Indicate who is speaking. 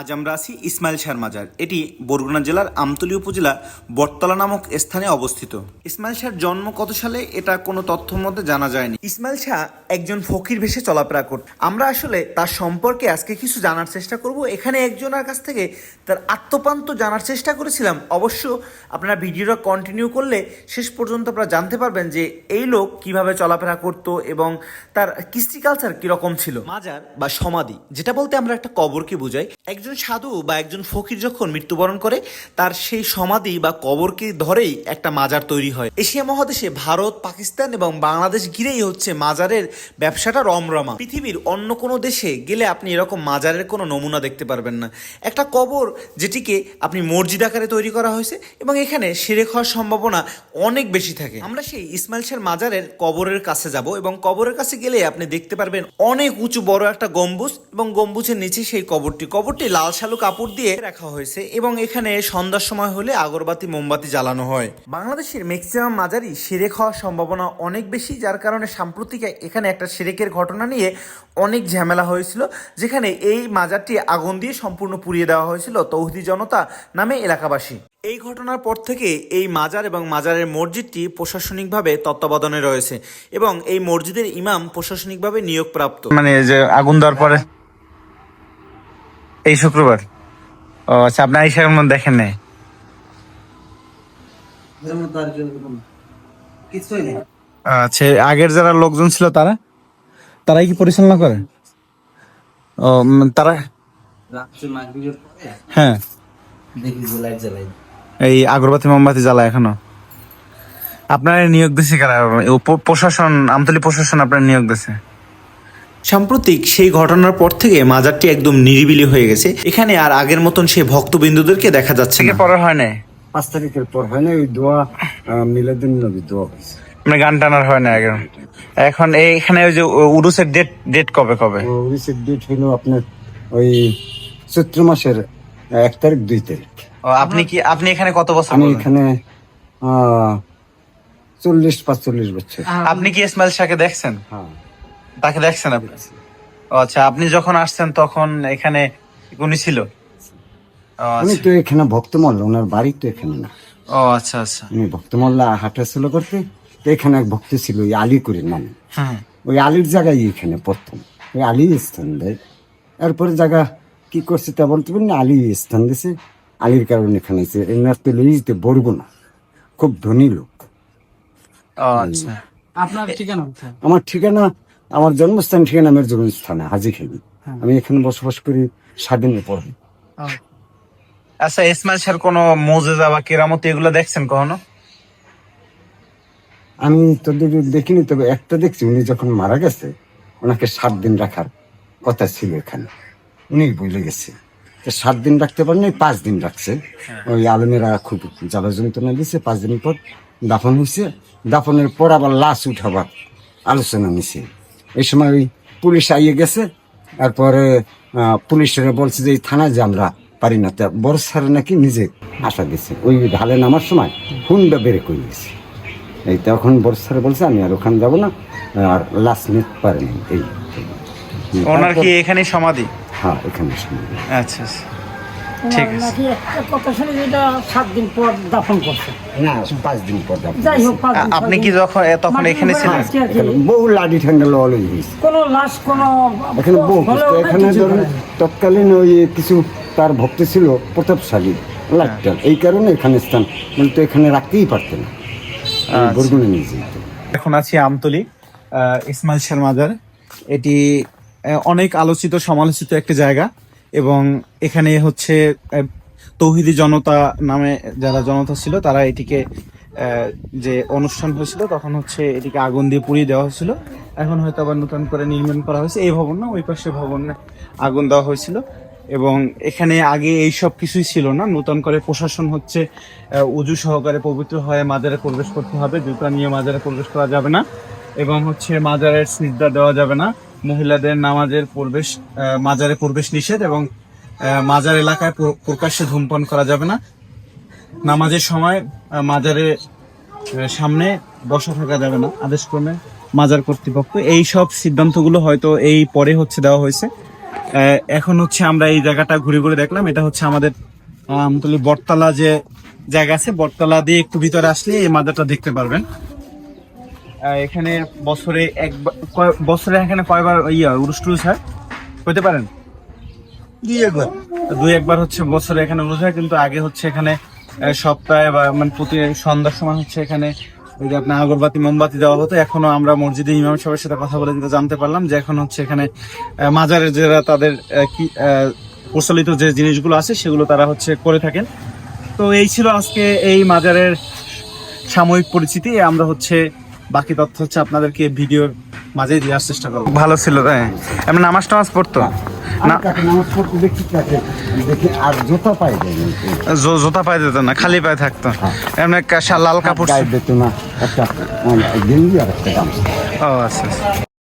Speaker 1: আজ আমরা আছি ইসমাইল শাহ মাজার। এটি বরগুনা জেলার আমতলী উপজেলা বটতলা নামক স্থানে অবস্থিত। ইসমাইল শাহর জন্ম কত সালে? এটা কোনো তথ্যের মধ্যে জানা যায়নি। ইসমাইল শাহ একজন ফকির ভেসে চলাফেরা করত আমরা আসলে তার সম্পর্কে আজকে কিছু জানার চেষ্টা করব। এখানে একজনের কাছ থেকে তার আত্মপান্ত জানার চেষ্টা করেছিলাম। অবশ্য আপনারা ভিডিওটা কন্টিনিউ করলে শেষ পর্যন্ত আপনারা জানতে পারবেন যে এই লোক কীভাবে চলাফেরা করত এবং তার কৃষ্টি কালচার কীরকম ছিল। মাজার বা সমাধি, যেটা বলতে আমরা একটা কবরকে বোঝাই। বুঝাই একজন সাধু বা একজন ফকির যখন মৃত্যুবরণ করে, তার সেই সমাধি বা কবরকে ধরেই একটা মাজার তৈরি হয়। এশিয়া মহাদেশে ভারত, পাকিস্তান এবং বাংলাদেশ ঘিরেই হচ্ছে মাজারের ব্যবসাটা রমরমা। পৃথিবীর অন্য কোনো দেশে গেলে আপনি এরকম মাজারের কোনো নমুনা দেখতে পারবেন না। একটা কবর যেটিকে আপনি মসজিদ আকারে তৈরি করা হয়েছে এবং এখানে সেরে খাওয়ার সম্ভাবনা অনেক বেশি থাকে। আমরা সেই ইসমাইল শাহ মাজারের কবরের কাছে যাব এবং কবরের কাছে গেলে আপনি দেখতে পারবেন অনেক উঁচু বড় একটা গম্বুজ এবং গম্বুজের নিচে সেই কবরটি। কবরটি লাল শালু কাপড় দিয়ে রাখা হয়েছে এবং এখানে সন্ধ্যার সময় হলে আগরবাতি, মোমবাতি জ্বালানো হয়। বাংলাদেশের ম্যাক্সিমাম মাজারই সেরে খাওয়ার সম্ভাবনা অনেক বেশি, যার কারণে সাম্প্রতিক এখানে একটা সেরেকের ঘটনা নিয়ে অনেক ঝামেলা হয়েছিল, যেখানে এই মাজারটি আগুন দিয়ে সম্পূর্ণ পুড়িয়ে দেওয়া হয়েছিল তৌহিদি জনতা নামে এলাকাবাসী। এই ঘটনার পর থেকে এই মাজার এবং মাজারের মসজিদটি প্রশাসনিকভাবে তত্ত্বাবধানে রয়েছে এবং এই মসজিদের ইমাম প্রশাসনিকভাবে নিয়োগপ্রাপ্ত।
Speaker 2: মানে যে আগুন দেওয়ার পরে এই শুক্রবার? ও আচ্ছা আপনি আইসা মধ্যে দেখেন নাই? আচ্ছা আগের যারা লোকজন ছিল তারা? তারাই কি পরিচালনা করে? ও তারা? হ্যাঁ। এই আগরবাতি, মোমবাতি জ্বালা এখনও। আপনার নিয়োগ দিছে কারা? প্রশাসন, আমতলী প্রশাসন আপনার নিয়োগ দিছে।
Speaker 1: সাম্প্রতিক সেই ঘটনার পর থেকে মাজারটি একদম নিরিবিলি হয়ে গেছে। এখানে আর আগের মতন সেই ভক্তবিন্দুদেরকে দেখা যাচ্ছে না।
Speaker 2: পরে হয় নাই?
Speaker 3: পাঁচ তারিখের পর হয় না ওই দোয়া মিলাদুন নবী দোয়া হয়েছে।
Speaker 2: মানে গান টানার হয় না এখন এই- এখানে ওই যে উরুসের ডেট ডেট কবে কবে?
Speaker 3: ও রিসেট ডেট হলো আপনার ওই চৈত্র মাসের এক তারিখ দুই তারিখ।
Speaker 2: ও, আপনি কি আপনি এখানে কত বছর
Speaker 3: আমি এখানে আহ, চল্লিশ পাঁচচল্লিশ বছর।
Speaker 2: আপনি কি ইসমাইল শাহকে দেখছেন?
Speaker 3: হ্যাঁ।
Speaker 2: তাকে দেখছেন আপনি? আচ্ছা আপনি যখন আসছেন তখন এখানে উনি ছিল? আচ্ছা।
Speaker 3: তো এখানে ভক্তমল্লা ওনার বাড়ি তো এখানে না।
Speaker 2: ও আচ্ছা আচ্ছা।
Speaker 3: উনি ভক্তমল্লা হাঁটাচলা করতে তো এখানে এক ভক্ত ছিল ওই আলী করে নাম। ওই আলীর জায়গায় এখানে প্রথম। ওই আলী স্থান দেয়। এরপরে জায়গা কি করছে তা বলতে পারি না আলী স্থান দিছে। আলীর কারণে এখানে আছে। এনার তো লিজতে বলব না। খুব ধনী লোক।
Speaker 2: আচ্ছা।
Speaker 4: আপনার ঠিকানা
Speaker 3: আমার ঠিকানা আমার জন্মস্থান ঠিকানা আমার জন্মস্থানে হাজি খেলি আমি এখানে বসবাস করি স্বাধীনের পরে।
Speaker 2: আচ্ছা ইসমাইল শাহর কোনো মোজেজা বা কেরামতি এগুলো দেখছেন কখনো?
Speaker 3: আমি তোদের দেখিনি তবে একটা দেখছি উনি যখন মারা গেছে ওনাকে সাত দিন রাখার কথা ছিল এখানে। উনি বলে গেছে। সাত দিন রাখতে পারেন পাঁচ দিন রাখছে। ওই আলমেরা খুব জ্বালা যন্ত্রণা দিছে পাঁচ দিন পর দাফন হয়েছে। দাফনের পর আবার লাশ উঠাবার আলোচনা নিছে এই সময় ওই পুলিশ আইয়ে গেছে তারপরে পুলিশেরা বলছে যে এই থানায় যে আমরা পারি না তা বড় স্যার নাকি নিজে আসা দিছে ওই ঢালে নামার সময় হুন্ডা বেড়ে করে গেছে এই তখন বড় স্যার বলছে আমি আর ওখানে যাব না আর লাশ নিতে পারেনি। এই।
Speaker 2: ওনার কি এখানে সমাধি?
Speaker 3: হ্যাঁ এখানে সমাধি।
Speaker 2: আচ্ছা আচ্ছা। ঠিক আছে।
Speaker 5: কথা শুনে যেটা সাত দিন পর দাফন করছে।
Speaker 3: না পাঁচ দিন পর যাব।
Speaker 5: যাই হোক পাঁচ দিন
Speaker 2: আ- আপনি কি যখন তখন
Speaker 5: মানে
Speaker 2: এখানে ছিলেন?
Speaker 3: বহু লাঠি ঠান্ডা লড়াই হয়েছে।
Speaker 5: কোনো লাশ কোনো
Speaker 3: এখানে বহু এখানে ধরুন তৎকালীন ওই কিছু তার ভক্ত ছিল প্রতাপশালী লাইটটাল এই কারণে এখানে স্থান মানে তো এখানে রাখতেই পারতেন না।
Speaker 2: আচ্ছা।
Speaker 3: বরগুনে নিয়ে যেত।
Speaker 2: এখন আছি আমতলি ইসমাইল শাহ মাজার। এটি অনেক আলোচিত সমালোচিত একটা জায়গা। এবং এখানে হচ্ছে তৌহিদি জনতা নামে যারা জনতা ছিল, তারা এটিকে যে অনুষ্ঠান হয়েছিল, তখন হচ্ছে এটিকে আগুন দিয়ে পুড়িয়ে দেওয়া হয়েছিল। এখন হয়তো আবার নতুন করে নির্মাণ করা হয়েছে। এই ভবন না ওই পাশে ভবনে আগুন দেওয়া হয়েছিল। এবং এখানে আগে এই সব কিছুই ছিল না। নতুন করে প্রশাসন হচ্ছে উজু সহকারে পবিত্র হয়ে মাজারে প্রবেশ করতে হবে। জুতা নিয়ে মাজারে প্রবেশ করা যাবে না। এবং হচ্ছে মাজারের সিজদা দেওয়া যাবে না। মহিলাদের নামাজের প্রবেশ মাজারে প্রবেশ নিষেধ এবং মাজার এলাকায় প্রকাশ্যে ধূমপান করা যাবে না। নামাজের সময় মাজারে সামনে বসা থাকা যাবে না। আদেশক্রমে মাজার কর্তৃপক্ষ। এই সব সিদ্ধান্তগুলো হয়তো এই পরে হচ্ছে দেওয়া হয়েছে।
Speaker 1: এখন হচ্ছে আমরা এই জায়গাটা ঘুরে ঘুরে দেখলাম। এটা হচ্ছে আমাদের আমতলী বটতলা যে জায়গা আছে, বটতলা দিয়ে একটু ভিতরে আসলে এই মাজারটা দেখতে পারবেন। এখানে বছরে এক বছরে এখানে কয়বার ইয়া উরুস টুরুস হয়? হইতে পারেন? দুই একবার। দুই একবার হচ্ছে বছরে এখানে উরুস হয় কিন্তু আগে হচ্ছে এখানে সপ্তাহে বা মানে প্রতি সন্ধ্যার সময় হচ্ছে এখানে ওই যে আপনার আগরবাতি মোমবাতি দেওয়া হতো। এখনও আমরা মসজিদে ইমাম সাহেবের সাথে কথা বলে জানতে পারলাম যে এখন হচ্ছে এখানে মাজারের যারা তাদের কি প্রচলিত যে জিনিসগুলো আছে সেগুলো তারা হচ্ছে করে থাকেন। তো এই ছিল আজকে এই মাজারের সাময়িক পরিচিতি আমরা হচ্ছে বাকি তথ্য হচ্ছে আপনাদেরকে ভিডিওর মাঝে দেওয়ার চেষ্টা করব। ভালো ছিল তাই? এমন নামাজ টামাজ পড়তো? না
Speaker 3: নামাজ পড়তে দেখি কাকে দেখি আর জুতা পাই
Speaker 1: জো- জুতা পায়ে দিত না খালি পায়ে থাকতো। এমনি কা- লাল কাপড়
Speaker 3: দিত না একটা মানে, গেঞ্জি আর একটা
Speaker 1: ও আচ্ছা আচ্ছা।